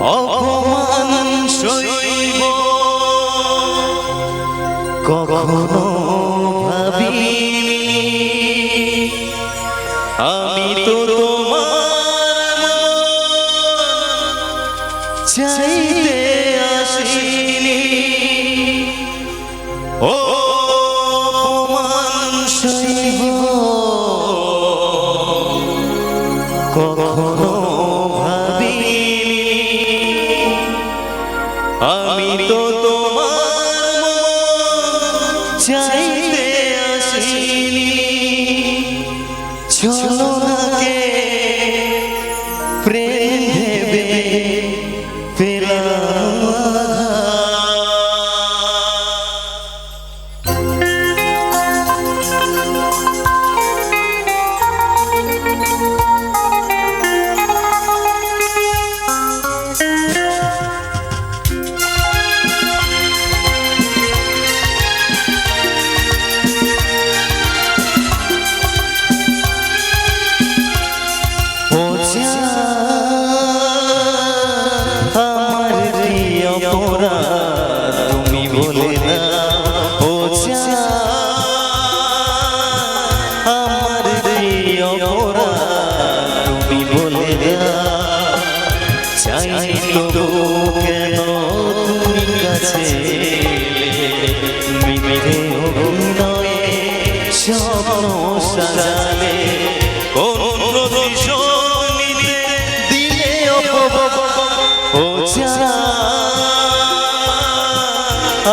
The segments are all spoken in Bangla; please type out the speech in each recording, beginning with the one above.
অপমান সইব। কখনো আমি তো তোমার চাইতে আমি তো তোমার চাইতে আসিনি। চলো না ও ছাড়া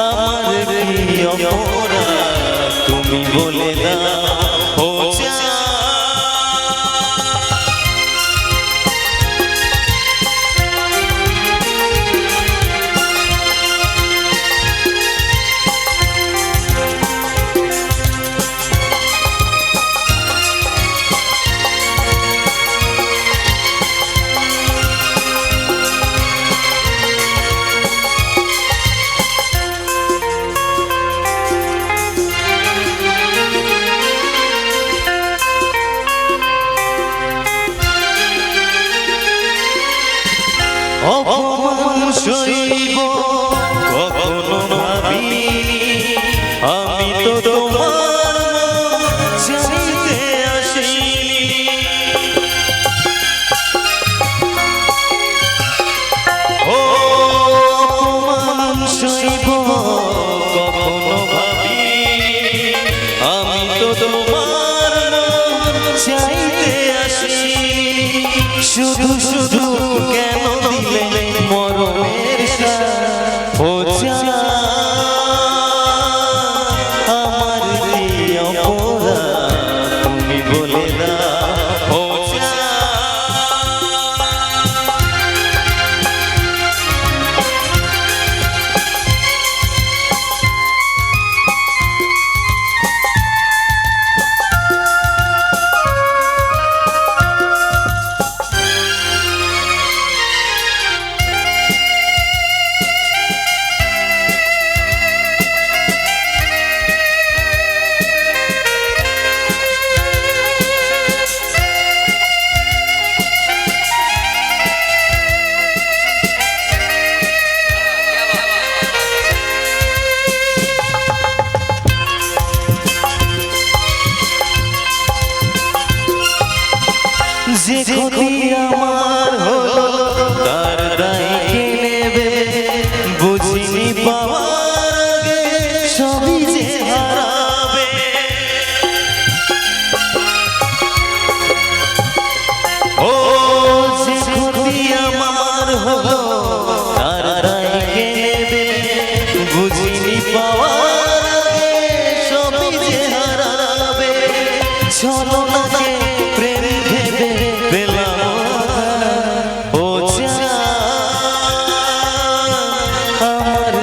আমার তুমি বলে দাও। অপমান সইব কখনো ভাবিনি। আমি তো তোমার শুধু শুধু কেন আমার তুমি বলে